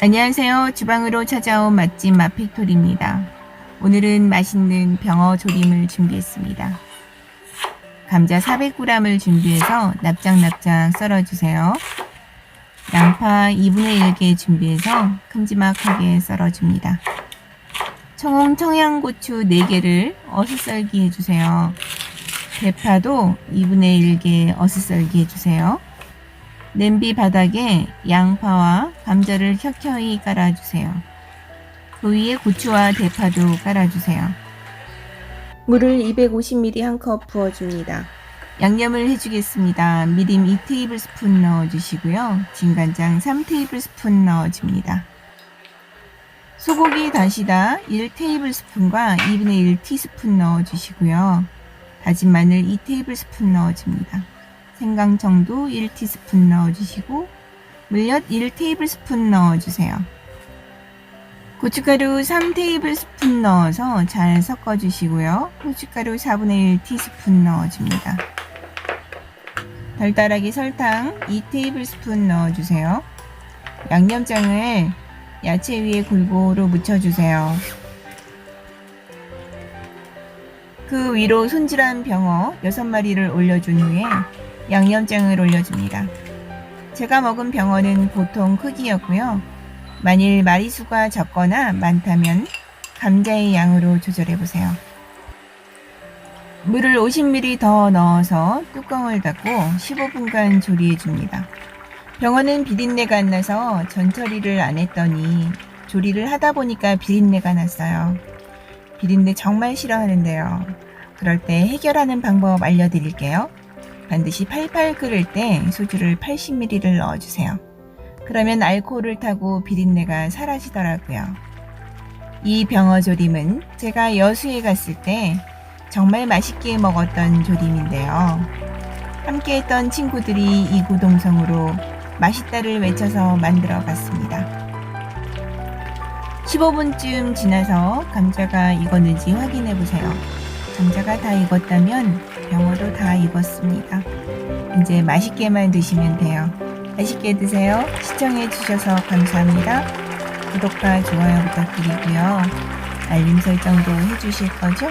안녕하세요. 주방으로 찾아온 맛집 마픽토리입니다. 오늘은 맛있는 병어 조림을 준비했습니다. 감자 400g을 준비해서 납작납작 썰어주세요. 양파 2분의 1개 준비해서 큼지막하게 썰어줍니다. 청홍 청양고추 4개를 어슷썰기 해주세요. 대파도 2분의 1개 어슷썰기 해주세요. 냄비 바닥에 양파와 감자를 켜켜이 깔아주세요. 그 위에 고추와 대파도 깔아주세요. 물을 250ml 한 컵 부어줍니다. 양념을 해주겠습니다. 미림 2테이블스푼 넣어주시고요. 진간장 3테이블스푼 넣어줍니다. 소고기 다시다 1테이블스푼과 2분의 1티스푼 넣어주시고요. 다진 마늘 2테이블스푼 넣어줍니다. 생강청도 1티스푼 넣어주시고 물엿 1테이블스푼 넣어주세요. 고춧가루 3테이블스푼 넣어서 잘 섞어주시고요. 고춧가루 4분의 1티스푼 넣어줍니다. 달달하게 설탕 2테이블스푼 넣어주세요. 양념장을 야채 위에 골고루 묻혀주세요. 그 위로 손질한 병어 6마리를 올려준 후에 양념장을 올려줍니다. 제가 먹은 병어는 보통 크기였고요. 만일 마리수가 적거나 많다면 감자의 양으로 조절해 보세요. 물을 50ml 더 넣어서 뚜껑을 닫고 15분간 조리해 줍니다. 병어는 비린내가 안 나서 전처리를 안 했더니 조리를 하다 보니까 비린내가 났어요. 비린내 정말 싫어하는데요. 그럴 때 해결하는 방법 알려드릴게요. 반드시 팔팔 끓을 때 소주를 80ml를 넣어주세요. 그러면 알코올을 타고 비린내가 사라지더라고요. 이 병어 조림은 제가 여수에 갔을 때 정말 맛있게 먹었던 조림인데요. 함께 했던 친구들이 이구동성으로 맛있다를 외쳐서 만들어 봤습니다. 15분쯤 지나서 감자가 익었는지 확인해 보세요. 감자가 다 익었다면 병어도 다 익었습니다. 이제 맛있게만 드시면 돼요. 맛있게 드세요. 시청해 주셔서 감사합니다. 구독과 좋아요 부탁드리고요. 알림 설정도 해주실 거죠?